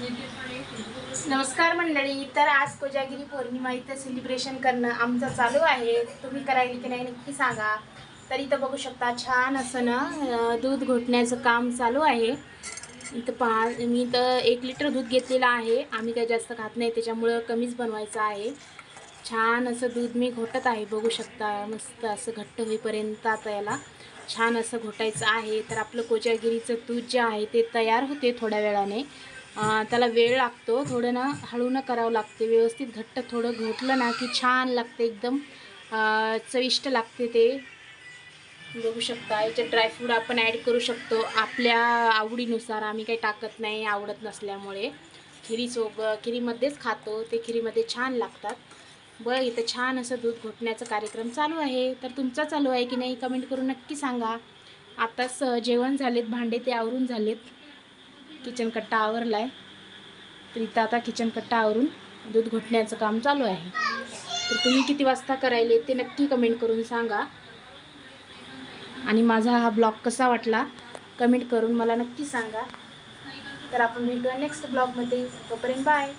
नमस्कार मंडळी तर आज कोजागिरी पौर्णिमा इथं सेलिब्रेशन करणं आमचं चालू आहे. तुम्ही करायला की नाही नक्की सांगा. तर इथं बघू शकता छान असं ना दूध घोटण्याचं काम चालू आहे. इथं पहा मी तर एक लिटर दूध घेतलेलं आहे. आम्ही काही जास्त खात नाही त्याच्यामुळं कमीच बनवायचं आहे. छान असं दूध मी घोटत आहे बघू शकता. मस्त असं घट्ट होईपर्यंत आता याला छान असं घोटायचं आहे. तर आपलं कोजागिरीचं दूध जे आहे ते तयार होते थोड्या वेळाने. त्याला वेळ लागतो. थोडं ना हळू करावं लागते. व्यवस्थित घट्ट थोडं घोटलं ना की छान लागते एकदम. चविष्ट लागते ते. बघू शकता याच्यात ड्रायफ्रूट आपण ॲड करू शकतो. आपल्या आवडीनुसार आम्ही काही टाकत नाही आवडत नसल्यामुळे. खिरीसोब खिरीमध्येच खातो. ते खिरीमध्ये छान लागतात. बरं इथं छान असं दूध घोटण्याचा कार्यक्रम चालू आहे. तर तुमचा चालू आहे की नाही कमेंट करून नक्की सांगा. आताच अं, जेवण झालेत भांडे ते आवरून झालेत. किचन कट्टा आवरला आहे तर इथं आता किचन कट्टा आवरून दूध घोटण्याचं काम चालू आहे. तर तुम्ही किती वाजता करायले ते नक्की कमेंट करून सांगा. आणि माझा हा ब्लॉग कसा वाटला कमेंट करून मला नक्की सांगा. तर आपण भेटूया नेक्स्ट ब्लॉगमध्ये. तोपर्यंत बाय.